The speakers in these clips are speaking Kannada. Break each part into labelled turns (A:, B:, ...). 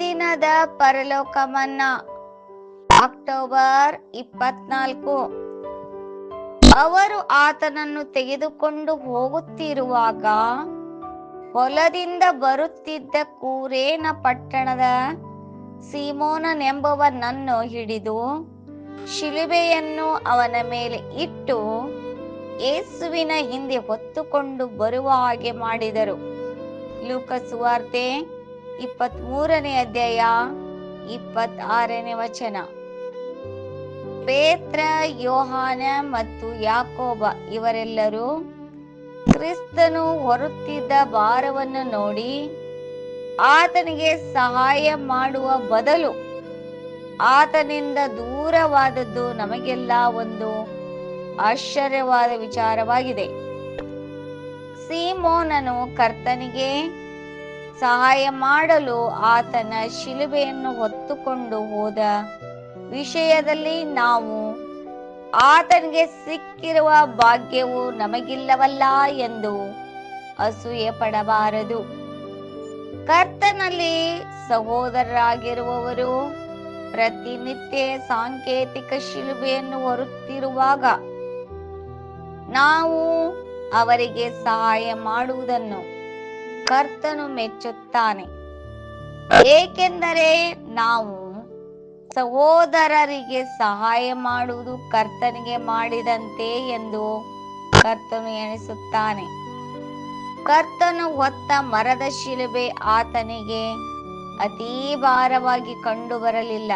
A: ದಿನದ ಪರಲೋಕಮನ್ನ ಅಕ್ಟೋಬರ್ ಇಪ್ಪತ್ನಾಲ್ಕು. ಅವರು ಆತನನ್ನು ತೆಗೆದುಕೊಂಡು ಹೋಗುತ್ತಿರುವಾಗ ಹೊಲದಿಂದ ಬರುತ್ತಿದ್ದ ಕೂರೇನ ಪಟ್ಟಣದ ಸೀಮೋನನೆಂಬವನನ್ನು ಹಿಡಿದು ಶಿಲುಬೆಯನ್ನು ಅವನ ಮೇಲೆ ಇಟ್ಟು ಯೇಸುವಿನ ಹಿಂದೆ ಹೊತ್ತುಕೊಂಡು ಬರುವ ಹಾಗೆ ಮಾಡಿದರು. ಲೂಕ ಸುವಾರ್ತೆ ಇಪ್ಪತ್ತ್ ಮೂರನೇ ಅಧ್ಯಾಯ, ಇಪ್ಪತ್ತಾರನೇ ವಚನ. ಪೇತ್ರ, ಯೋಹಾನ ಮತ್ತು ಯಾಕೋಬ ಇವರೆಲ್ಲರೂ ಕ್ರಿಸ್ತನು ಹೊರುತ್ತಿದ್ದ ಭಾರವನ್ನು ನೋಡಿ ಆತನಿಗೆ ಸಹಾಯ ಮಾಡುವ ಬದಲು ಆತನಿಂದ ದೂರವಾದದ್ದು ನಮಗೆಲ್ಲ ಒಂದು ಆಶ್ಚರ್ಯವಾದ ವಿಚಾರವಾಗಿದೆ. ಸೀಮೋನನು ಕರ್ತನಿಗೆ ಸಹಾಯ ಮಾಡಲು ಆತನ ಶಿಲುಬೆಯನ್ನು ಹೊತ್ತುಕೊಂಡು ಹೋದ ವಿಷಯದಲ್ಲಿ ನಾವು ಆತನಿಗೆ ಸಿಕ್ಕಿರುವ ಭಾಗ್ಯವು ನಮಗಿಲ್ಲವಲ್ಲ ಎಂದು ಅಸೂಯೆ ಪಡಬಾರದು. ಕರ್ತನಲ್ಲಿ ಸಹೋದರರಾಗಿರುವವರು ಪ್ರತಿನಿತ್ಯ ಸಾಂಕೇತಿಕ ಶಿಲುಬೆಯನ್ನು ಹೊರುತ್ತಿರುವಾಗ ನಾವು ಅವರಿಗೆ ಸಹಾಯ ಮಾಡುವುದನ್ನು ಕರ್ತನು ಮೆಚ್ಚುತ್ತಾನೆ. ಏಕೆಂದರೆ ನಾವು ಸಹೋದರರಿಗೆ ಸಹಾಯ ಮಾಡುವುದು ಕರ್ತನಿಗೆ ಮಾಡಿದಂತೆ ಎಂದು ಕರ್ತನು ಎಣಿಸುತ್ತಾನೆ. ಕರ್ತನು ಹೊತ್ತ ಮರದ ಶಿಲುಬೆ ಆತನಿಗೆ ಅತೀ ಭಾರವಾಗಿ ಕಂಡು ಬರಲಿಲ್ಲ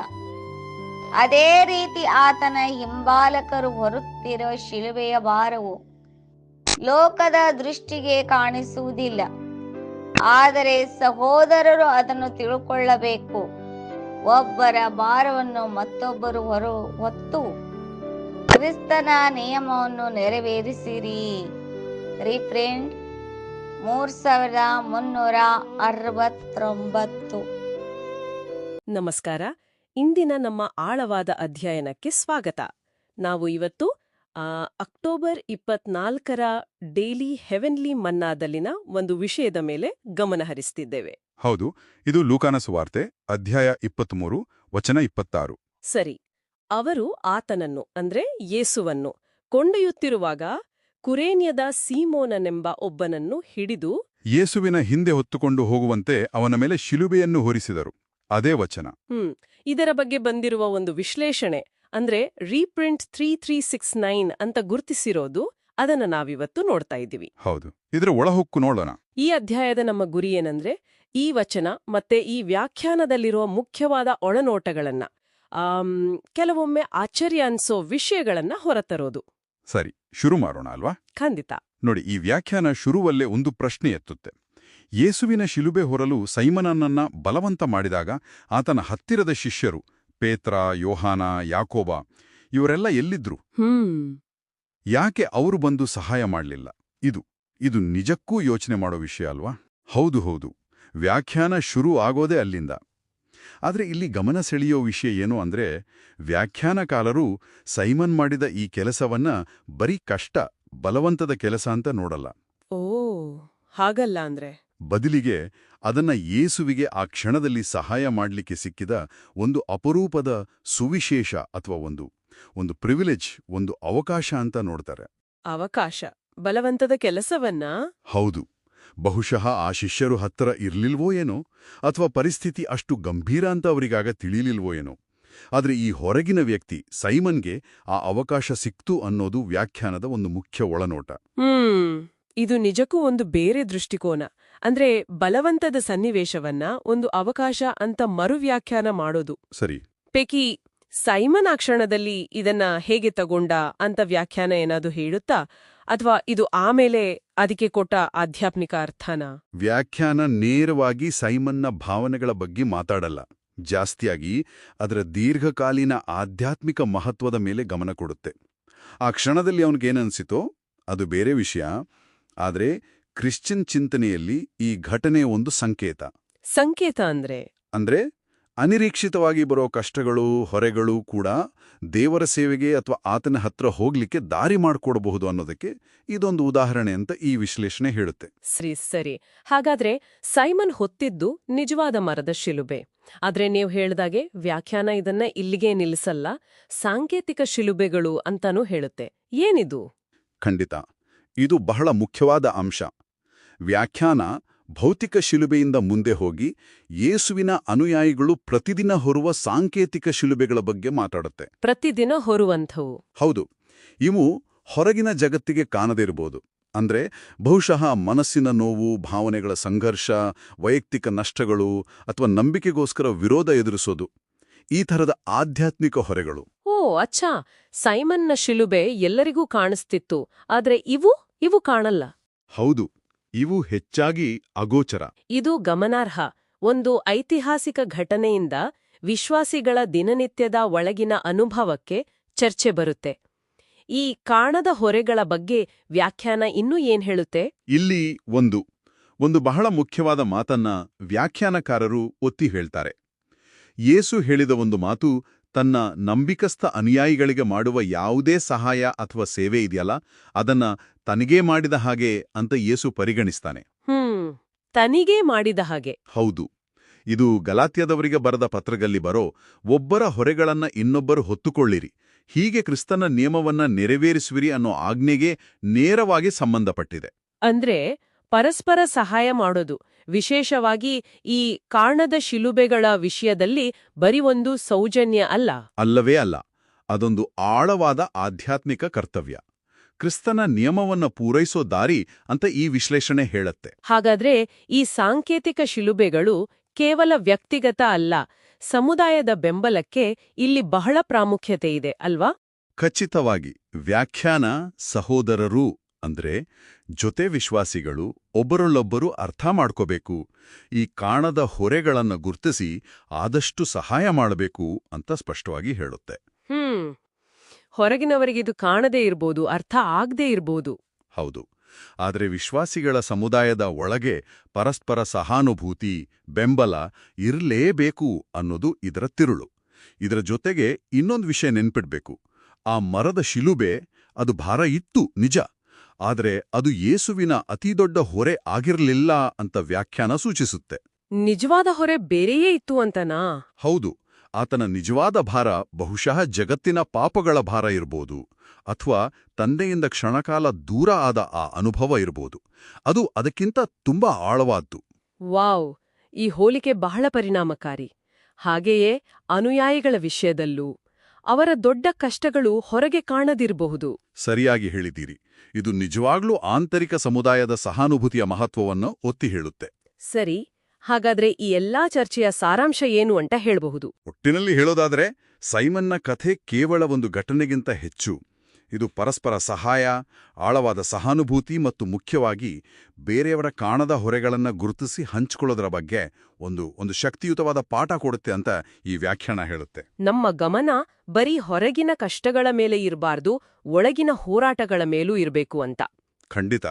A: ಅದೇ ರೀತಿ ಆತನ ಹಿಂಬಾಲಕರು ಹೊರುತ್ತಿರುವ ಶಿಲುಬೆಯ ಭಾರವು ಲೋಕದ ದೃಷ್ಟಿಗೆ ಕಾಣಿಸುವುದಿಲ್ಲ. ಆದರೆ ಸಹೋದರರು ಅದನ್ನು ತಿಳ್ಕೊಳ್ಳಬೇಕು. ಒಬ್ಬರ ಭಾರವನ್ನು ಮತ್ತೊಬ್ಬರು ಹೊರ ಹೊತ್ತು ಕ್ರಿಸ್ತನ ನಿಯಮವನ್ನು ನೆರವೇರಿಸಿರಿ. ರೀಪ್ರಿಂಟ್ ಮೂರ್ ಸಾವಿರದ ಮುನ್ನೂರ ಅರವತ್ತೊಂಬತ್ತು.
B: ನಮಸ್ಕಾರ. ಇಂದಿನ ನಮ್ಮ ಆಳವಾದ ಅಧ್ಯಯನಕ್ಕೆ ಸ್ವಾಗತ. ನಾವು ಇವತ್ತು ಅಕ್ಟೋಬರ್ ಇಪ್ಪತ್ನಾಲ್ಕರ ಡೇಲಿ ಹೆವೆನ್ಲಿ ಮನ್ನಾದಲ್ಲಿನ ಒಂದು ವಿಷಯದ ಮೇಲೆ ಗಮನ ಹರಿಸ್ತಿದ್ದೇವೆ.
C: ಹೌದು ಇದು ಲೂಕಾನ ಸುವಾರ್ತೆ ಅಧ್ಯಾಯ ಇಪ್ಪತ್ಮೂರು ವಚನ ಇಪ್ಪತ್ತಾರು.
B: ಸರಿ ಅವರು ಆತನನ್ನು ಅಂದ್ರೆ ಯೇಸುವನ್ನು ಕೊಂಡೊಯ್ಯುತ್ತಿರುವಾಗ ಕುರೇನ್ಯದ ಸೀಮೋನನೆಂಬ ಒಬ್ಬನನ್ನು ಹಿಡಿದು
C: ಯೇಸುವಿನ ಹಿಂದೆ ಹೊತ್ತುಕೊಂಡು ಹೋಗುವಂತೆ ಅವನ ಮೇಲೆ ಶಿಲುಬೆಯನ್ನು ಹೊರಿಸಿದರು. ಅದೇ ವಚನ.
B: ಹ್ಮ್ ಇದರ ಬಗ್ಗೆ ಬಂದಿರುವ ಒಂದು ವಿಶ್ಲೇಷಣೆ ಅಂದ್ರೆ reprint three three six nine ಅಂತ ಗುರುತಿಸಿರೋದು ಅದನ್ನ ನಾವಿವತ್ತು ನೋಡ್ತಾ ಇದ್ದೀವಿ.
C: ಹೌದು. ಇದರ ಒಳಹೊಕ್ಕು ನೋಡೋಣ.
B: ಈ ಅಧ್ಯಾಯದ ನಮ್ಮ ಗುರಿ ಏನಂದ್ರೆ ಈ ವಚನ ಮತ್ತೆ ಈ ವ್ಯಾಖ್ಯಾನದಲ್ಲಿರುವ ಮುಖ್ಯವಾದ ಒಳನೋಟಗಳನ್ನ ಕೆಲವೊಮ್ಮೆ ಆಶ್ಚರ್ಯ ಅನ್ಸೋ ವಿಷಯಗಳನ್ನ ಹೊರತರೋದು.
C: ಸರಿ ಶುರು ಮಾಡೋಣ ಅಲ್ವಾ?
B: ಖಂಡಿತ.
C: ನೋಡಿ ಈ ವ್ಯಾಖ್ಯಾನ ಶುರುವಲ್ಲೇ ಒಂದು ಪ್ರಶ್ನೆ ಎತ್ತುತ್ತೆ. ಯೇಸುವಿನ ಶಿಲುಬೆ ಹೊರಲು ಸೈಮನನನ್ನ ಬಲವಂತ ಮಾಡಿದಾಗ ಆತನ ಹತ್ತಿರದ ಶಿಷ್ಯರು ಪೇತ್ರ ಯೋಹಾನ ಯಾಕೋಬ ಇವರೆಲ್ಲ ಎಲ್ಲಿದ್ರು?
B: ಹ್ಮ್.
C: ಯಾಕೆ ಅವರು ಬಂದು ಸಹಾಯ ಮಾಡಲಿಲ್ಲ? ಇದು ಇದು ನಿಜಕ್ಕೂ ಯೋಚನೆ ಮಾಡೋ ವಿಷಯ ಅಲ್ವಾ? ಹೌದು ಹೌದು. ವ್ಯಾಖ್ಯಾನ ಶುರು ಆಗೋದೇ ಅಲ್ಲಿಂದ. ಆದರೆ ಇಲ್ಲಿ ಗಮನ ಸೆಳೆಯೋ ವಿಷಯ ಏನು ಅಂದ್ರೆ ವ್ಯಾಖ್ಯಾನಕಾಲರು ಸೈಮನ್ ಮಾಡಿದ ಈ ಕೆಲಸವನ್ನ ಬರೀ ಕಷ್ಟ ಬಲವಂತದ ಕೆಲಸ ಅಂತ ನೋಡಲ್ಲ.
B: ಓ ಹಾಗಲ್ಲ ಅಂದ್ರೆ.
C: ಬದಲಿಗೆ ಅದನ್ನ ಯೇಸುವಿಗೆ ಆ ಕ್ಷಣದಲ್ಲಿ ಸಹಾಯ ಮಾಡಲಿಕ್ಕೆ ಸಿಕ್ಕಿದ ಒಂದು ಅಪರೂಪದ ಸುವಿಶೇಷ ಅಥವಾ ಒಂದು ಒಂದು ಪ್ರಿವಿಲೇಜ್ ಒಂದು ಅವಕಾಶ ಅಂತ ನೋಡ್ತಾರೆ.
B: ಅವಕಾಶ ಬಲವಂತದ ಕೆಲಸವನ್ನ?
C: ಹೌದು. ಬಹುಶಃ ಆ ಶಿಷ್ಯರು ಹತ್ತಿರ ಇರ್ಲಿಲ್ವೋ ಏನೋ ಅಥವಾ ಪರಿಸ್ಥಿತಿ ಅಷ್ಟು ಗಂಭೀರ ಅಂತ ಅವರಿಗಾಗ ತಿಳಿಲಿಲ್ವೋ ಏನೋ. ಆದರೆ ಈ ಹೊರಗಿನ ವ್ಯಕ್ತಿ ಸೈಮನ್ಗೆ ಆ ಅವಕಾಶ ಸಿಕ್ತು ಅನ್ನೋದು ವ್ಯಾಖ್ಯಾನದ ಒಂದು ಮುಖ್ಯ ಒಳನೋಟ.
B: ಇದು ನಿಜಕ್ಕೂ ಒಂದು ಬೇರೆ ದೃಷ್ಟಿಕೋನ. ಅಂದ್ರೆ ಬಲವಂತದ ಸನ್ನಿವೇಶವನ್ನ ಒಂದು ಅವಕಾಶ ಅಂತ ಮರುವ್ಯಾಖ್ಯಾನ ಮಾಡೋದು.
C: ಸರಿ.
B: ಪೆಕಿ ಸೈಮನ್ ಆ ಕ್ಷಣದಲ್ಲಿ ಇದನ್ನ ಹೇಗೆ ತಗೊಂಡ ಅಂತ ವ್ಯಾಖ್ಯಾನ ಏನಾದ್ರು ಹೇಳುತ್ತಾ? ಅಥವಾ ಇದು ಆಮೇಲೆ ಅದಕ್ಕೆ ಕೊಟ್ಟ ಆಧ್ಯಾತ್ಮಿಕ ಅರ್ಥನ?
C: ವ್ಯಾಖ್ಯಾನ ನೇರವಾಗಿ ಸೈಮನ್ನ ಭಾವನೆಗಳ ಬಗ್ಗೆ ಮಾತಾಡಲ್ಲ. ಜಾಸ್ತಿಯಾಗಿ ಅದರ ದೀರ್ಘಕಾಲೀನ ಆಧ್ಯಾತ್ಮಿಕ ಮಹತ್ವದ ಮೇಲೆ ಗಮನ ಕೊಡುತ್ತೆ. ಆ ಕ್ಷಣದಲ್ಲಿ ಅವನಿಗೇನನ್ಸಿತೋ ಅದು ಬೇರೆ ವಿಷಯ. ಆದರೆ ಕ್ರಿಶ್ಚಿಯನ್ ಚಿಂತನೆಯಲ್ಲಿ ಈ ಘಟನೆ ಒಂದು ಸಂಕೇತ.
B: ಸಂಕೇತ ಅಂದ್ರೆ?
C: ಅಂದ್ರೆ ಅನಿರೀಕ್ಷಿತವಾಗಿ ಬರೋ ಕಷ್ಟಗಳು ಹೊರೆಗಳು ಕೂಡ ದೇವರ ಸೇವೆಗೆ ಅಥವಾ ಆತನ ಹತ್ರ ಹೋಗ್ಲಿಕ್ಕೆ ದಾರಿ ಮಾಡಿಕೊಡಬಹುದು ಅನ್ನೋದಕ್ಕೆ ಇದೊಂದು ಉದಾಹರಣೆ ಅಂತ ಈ ವಿಶ್ಲೇಷಣೆ ಹೇಳುತ್ತೆ.
B: ಸರಿ ಸರಿ. ಹಾಗಾದ್ರೆ ಸೈಮನ್ ಹೊತ್ತಿದ್ದು ನಿಜವಾದ ಮರದ ಶಿಲುಬೆ. ಆದ್ರೆ ನೀವು ಹೇಳ್ದಾಗೆ ವ್ಯಾಖ್ಯಾನ ಇದನ್ನ ಇಲ್ಲಿಗೆ ನಿಲ್ಲಿಸಲ್ಲ ಸಾಂಕೇತಿಕ ಶಿಲುಬೆಗಳು ಅಂತಾನೂ ಹೇಳುತ್ತೆ. ಏನಿದು?
C: ಖಂಡಿತ. ಇದು ಬಹಳ ಮುಖ್ಯವಾದ ಅಂಶ. ವ್ಯಾಖ್ಯಾನ ಭೌತಿಕ ಶಿಲುಬೆಯಿಂದ ಮುಂದೆ ಹೋಗಿ ಯೇಸುವಿನ ಅನುಯಾಯಿಗಳು ಪ್ರತಿದಿನ ಹೊರುವ ಸಾಂಕೇತಿಕ ಶಿಲುಬೆಗಳ ಬಗ್ಗೆ ಮಾತಾಡುತ್ತೆ.
B: ಪ್ರತಿದಿನ ಹೊರುವಂಥವು.
C: ಹೌದು. ಇವು ಹೊರಗಿನ ಜಗತ್ತಿಗೆ ಕಾಣದಿರಬಹುದು. ಅಂದ್ರೆ ಬಹುಶಃ ಮನಸ್ಸಿನ ನೋವು ಭಾವನೆಗಳ ಸಂಘರ್ಷ ವೈಯಕ್ತಿಕ ನಷ್ಟಗಳು ಅಥವಾ ನಂಬಿಕೆಗೋಸ್ಕರ ವಿರೋಧ ಎದುರಿಸೋದು. ಈ ಥರದ ಆಧ್ಯಾತ್ಮಿಕ ಹೊರೆಗಳು.
B: ಓ ಅಚ್ಚಾ. ಸೈಮನ್ನ ಶಿಲುಬೆ ಎಲ್ಲರಿಗೂ ಕಾಣಿಸ್ತಿತ್ತು. ಆದ್ರೆ ಇವು ಇವು ಕಾಣಲ್ಲ.
C: ಹೌದು ಇವು ಹೆಚ್ಚಾಗಿ ಅಗೋಚರ.
B: ಇದು ಗಮನಾರ್ಹ. ಒಂದು ಐತಿಹಾಸಿಕ ಘಟನೆಯಿಂದ ವಿಶ್ವಾಸಿಗಳ ದಿನನಿತ್ಯದ ಒಳಗಿನ ಅನುಭವಕ್ಕೆ ಚರ್ಚೆ ಬರುತ್ತೆ. ಈ ಕಾಣದ ಹೊರೆಗಳ ಬಗ್ಗೆ ವ್ಯಾಖ್ಯಾನ ಇನ್ನೂ ಏನ್ ಹೇಳುತ್ತೆ?
C: ಇಲ್ಲಿ ಒಂದು ಒಂದು ಬಹಳ ಮುಖ್ಯವಾದ ಮಾತನ್ನ ವ್ಯಾಖ್ಯಾನಕಾರರು ಒತ್ತಿ ಹೇಳ್ತಾರೆ. ಯೇಸು ಹೇಳಿದ ಒಂದು ಮಾತು ತನ್ನ ನಂಬಿಕಸ್ಥ ಅನುಯಾಯಿಗಳಿಗೆ ಮಾಡುವ ಯಾವುದೇ ಸಹಾಯ ಅಥವಾ ಸೇವೆ ಇದೆಯಲ್ಲ ಅದನ್ನ ತನಿಗೇ ಮಾಡಿದ ಹಾಗೆ ಅಂತ ಯೇಸು ಪರಿಗಣಿಸ್ತಾನೆ.
B: ತನಿಗೇ ಮಾಡಿದ ಹಾಗೆ.
C: ಹೌದು. ಇದು ಗಲಾತ್ಯದವರಿಗೆ ಬರೆದ ಪತ್ರದಲ್ಲಿ ಬರೋ ಒಬ್ಬರ ಹೊರೆಗಳನ್ನ ಇನ್ನೊಬ್ಬರು ಹೊತ್ತುಕೊಳ್ಳಿರಿ. ಹೀಗೆ ಕ್ರಿಸ್ತನ ನಿಯಮವನ್ನ ನೆರವೇರಿಸುವಿರಿ ಅನ್ನೋ ಆಜ್ಞೆಗೆ ನೇರವಾಗಿ ಸಂಬಂಧಪಟ್ಟಿದೆ.
B: ಅಂದ್ರೆ ಪರಸ್ಪರ ಸಹಾಯ ಮಾಡೋದು. ವಿಶೇಷವಾಗಿ ಈ ಕಾಣದ ಶಿಲುಬೆಗಳ ವಿಷಯದಲ್ಲಿ ಬರೀ ಒಂದು ಸೌಜನ್ಯ ಅಲ್ಲ.
C: ಅಲ್ಲವೇ ಅಲ್ಲ ಅದೊಂದು ಆಳವಾದ ಆಧ್ಯಾತ್ಮಿಕ ಕರ್ತವ್ಯ. ಕ್ರಿಸ್ತನ ನಿಯಮವನ್ನು ಪೂರೈಸೋ ದಾರಿ ಅಂತ ಈ ವಿಶ್ಲೇಷಣೆ ಹೇಳತ್ತೆ.
B: ಹಾಗಾದ್ರೆ ಈ ಸಾಂಕೇತಿಕ ಶಿಲುಬೆಗಳು ಕೇವಲ ವ್ಯಕ್ತಿಗತ ಅಲ್ಲ ಸಮುದಾಯದ ಬೆಂಬಲಕ್ಕೆ ಇಲ್ಲಿ ಬಹಳ ಪ್ರಾಮುಖ್ಯತೆ ಇದೆ ಅಲ್ವಾ?
C: ಖಚಿತವಾಗಿ ವ್ಯಾಖ್ಯಾನ ಸಹೋದರರು ಅಂದ್ರೆ ಜೊತೆ ವಿಶ್ವಾಸಿಗಳು ಒಬ್ಬರಲ್ಲೊಬ್ಬರು ಅರ್ಥ ಮಾಡ್ಕೋಬೇಕು ಈ ಕಾಣದ ಹೊರೆಗಳನ್ನು ಗುರ್ತಿಸಿ ಆದಷ್ಟು ಸಹಾಯ ಮಾಡಬೇಕು ಅಂತ ಸ್ಪಷ್ಟವಾಗಿ ಹೇಳುತ್ತೆ.
B: ಹ್ಮ್. ಹೊರಗಿನವರಿಗೆ ಇದು ಕಾಣದೇ ಇರ್ಬೋದು ಅರ್ಥ ಆಗದೇ ಇರ್ಬೋದು.
C: ಹೌದು. ಆದರೆ ವಿಶ್ವಾಸಿಗಳ ಸಮುದಾಯದ ಒಳಗೆ ಪರಸ್ಪರ ಸಹಾನುಭೂತಿ ಬೆಂಬಲ ಇರಲೇಬೇಕು ಅನ್ನೋದು ಇದರ ತಿರುಳು. ಇದರ ಜೊತೆಗೆ ಇನ್ನೊಂದು ವಿಷಯ ನೆನ್ಪಿಡ್ಬೇಕು. ಆ ಮರದ ಶಿಲುಬೆ ಅದು ಭಾರ ಇತ್ತು ನಿಜ. ಆದರೆ ಅದು ಯೇಸುವಿನ ಅತಿದೊಡ್ಡ ಹೊರೆ ಆಗಿರಲಿಲ್ಲ ಅಂತ ವ್ಯಾಖ್ಯಾನ ಸೂಚಿಸುತ್ತೆ.
B: ನಿಜವಾದ ಹೊರೆ ಬೇರೆಯೇ ಇತ್ತು ಅಂತನಾ?
C: ಹೌದು ಆತನ ನಿಜವಾದ ಭಾರ ಬಹುಶಃ ಜಗತ್ತಿನ ಪಾಪಗಳ ಭಾರ ಇರ್ಬೋದು ಅಥವಾ ತಂದೆಯಿಂದ ಕ್ಷಣಕಾಲ ದೂರ ಆದ ಆ ಅನುಭವ ಇರ್ಬೋದು. ಅದು ಅದಕ್ಕಿಂತ ತುಂಬಾ ಆಳವಾದ್ದು.
B: ವಾವ್ ಈ ಹೋಲಿಕೆ ಬಹಳ ಪರಿಣಾಮಕಾರಿ. ಹಾಗೆಯೇ ಅನುಯಾಯಿಗಳ ವಿಷಯದಲ್ಲೂ. ಅವರ ದೊಡ್ಡ ಕಷ್ಟಗಳು ಹೊರಗೆ ಕಾಣದಿರಬಹುದು.
C: ಸರಿಯಾಗಿ ಹೇಳಿದ್ದೀರಿ. ಇದು ನಿಜವಾಗ್ಲೂ ಆಂತರಿಕ ಸಮುದಾಯದ ಸಹಾನುಭೂತಿಯ ಮಹತ್ವವನ್ನು ಒತ್ತಿ ಹೇಳುತ್ತೆ.
B: ಸರಿ ಹಾಗಾದ್ರೆ ಈ ಎಲ್ಲಾ ಚರ್ಚೆಯ ಸಾರಾಂಶ ಏನು ಅಂತ ಹೇಳಬಹುದು.
C: ಒಟ್ಟಿನಲ್ಲಿ ಹೇಳೋದಾದ್ರೆ ಸೈಮನ್ನ ಕಥೆ ಕೇವಲ ಒಂದು ಘಟನೆಗಿಂತ ಹೆಚ್ಚು. ಇದು ಪರಸ್ಪರ ಸಹಾಯ ಆಳವಾದ ಸಹಾನುಭೂತಿ ಮತ್ತು ಮುಖ್ಯವಾಗಿ ಬೇರೆಯವರ ಕಾಣದ ಹೊರೆಗಳನ್ನು ಗುರುತಿಸಿ ಹಂಚಿಕೊಳ್ಳೋದರ ಬಗ್ಗೆ ಒಂದು ಒಂದು ಶಕ್ತಿಯುತವಾದ ಪಾಠ ಕೊಡುತ್ತೆ ಅಂತ ಈ ವ್ಯಾಖ್ಯಾನ ಹೇಳುತ್ತೆ.
B: ನಮ್ಮ ಗಮನ ಬರೀ ಹೊರಗಿನ ಕಷ್ಟಗಳ ಮೇಲೆ ಇರಬಾರ್ದು ಒಳಗಿನ ಹೋರಾಟಗಳ ಮೇಲೂ ಇರಬೇಕು ಅಂತ.
C: ಖಂಡಿತ.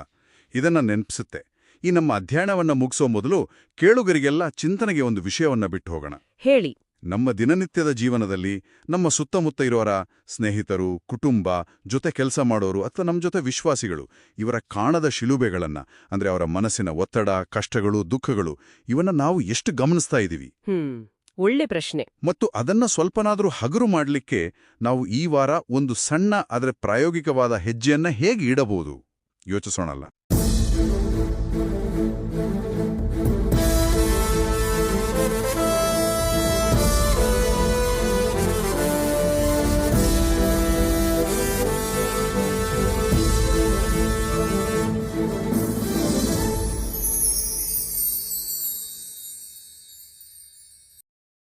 C: ಇದನ್ನ ನೆನಪಿಸುತ್ತೆ. ಈ ನಮ್ಮ ಅಧ್ಯಯನವನ್ನು ಮುಗಿಸೋ ಮೊದಲು ಕೇಳುಗರಿಗೆಲ್ಲ ಚಿಂತನೆಗೆ ಒಂದು ವಿಷಯವನ್ನ ಬಿಟ್ಟು ಹೋಗೋಣ.
B: ಹೇಳಿ.
C: ನಮ್ಮ ದಿನನಿತ್ಯದ ಜೀವನದಲ್ಲಿ ನಮ್ಮ ಸುತ್ತಮುತ್ತ ಇರೋರ ಸ್ನೇಹಿತರು ಕುಟುಂಬ ಜೊತೆ ಕೆಲಸ ಮಾಡೋರು ಅಥವಾ ನಮ್ಮ ಜೊತೆ ವಿಶ್ವಾಸಿಗಳು ಇವರ ಕಾಣದ ಶಿಲುಬೆಗಳನ್ನು ಅಂದ್ರೆ ಅವರ ಮನಸ್ಸಿನ ಒತ್ತಡ ಕಷ್ಟಗಳು ದುಃಖಗಳು ಇವನ್ನ ನಾವು ಎಷ್ಟು ಗಮನಿಸ್ತಾ ಇದ್ದೀವಿ
B: ಒಳ್ಳೆ ಪ್ರಶ್ನೆ.
C: ಮತ್ತು ಅದನ್ನ ಸ್ವಲ್ಪನಾದರೂ ಹಗುರು ಮಾಡಲಿಕ್ಕೆ ನಾವು ಈ ವಾರ ಒಂದು ಸಣ್ಣ ಆದರೆ ಪ್ರಾಯೋಗಿಕವಾದ ಹೆಜ್ಜೆಯನ್ನ ಹೇಗೆ ಇಡಬಹುದು? ಯೋಚಿಸೋಣಲ್ಲ.